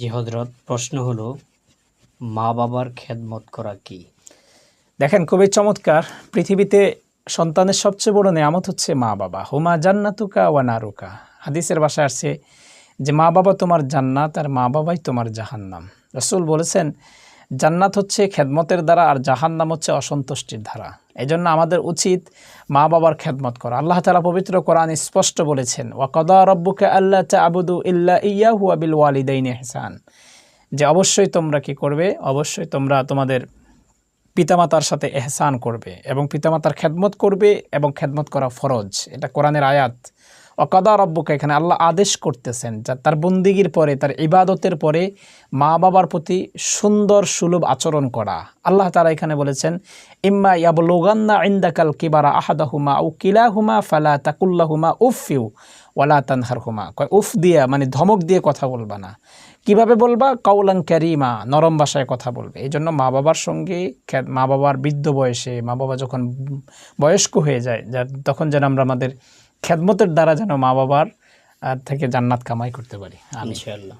জি হজরত প্রশ্ন হলো মা বাবার খেদমত করা কি? দেখেন, খুবই চমৎকার। পৃথিবীতে সন্তানের সবচেয়ে বড় নেয়ামত হচ্ছে মা বাবা হুমা জান্নাতুকা ওয়া নারুকা। হাদিসের ভাষায় আসছে যে মা বাবা তোমার জান্নাত আর মা বাবাই তোমার জাহান্নাম। রসুল বলেছেন জান্নাত হচ্ছে খেদমতের দ্বারা আর জাহান্নাম হচ্ছে অসন্তুষ্টির ধারা এই জন্য আমাদের উচিত মা বাবার খেদমত করা। আল্লাহ তালা পবিত্র কোরআন স্পষ্ট বলেছেন, ওয়াকদা রব্বুকে আল্লাহ আবুদু ইল্লা ইয়া হুয়া বিল ওয়ালিদাইন এহসান যে অবশ্যই তোমরা কি করবে? অবশ্যই তোমরা তোমাদের পিতামাতার সাথে এহসান করবে এবং পিতামাতার খেদমত করবে এবং খেদমত করা ফরজ। এটা কোরআনের আয়াত। অকাদা রব্বকে, এখানে আল্লাহ আদেশ করতেছেন যা তার বন্দিগির পরে, তার ইবাদতের পরে মা বাবার প্রতি সুন্দর সুলভ আচরণ করা। আল্লাহ তারা এখানে বলেছেন, ইম্মা ইয়াবলুগান্না ইন্দাকাল কিবারা আহাদাহুমা ও কিলাহুমা ফালা তাকুল্লাহুমা উফিউ ওয়ালা তানহার হুমা উফ দিয়া মানে ধমক দিয়ে কথা বলবা না। কীভাবে বলবা? কাউলাং ক্যারিমা, নরম ভাষায় কথা বলবে। এই জন্য মা বাবার সঙ্গে মা বাবার বৃদ্ধ বয়সে মা বাবা যখন বয়স্ক হয়ে যায়, যা তখন যেন আমরা আমাদের খেদমতের দ্বারা যেন মা বাবার থেকে জান্নাত কামাই করতে পারি। আমি ইনশাআল্লাহ।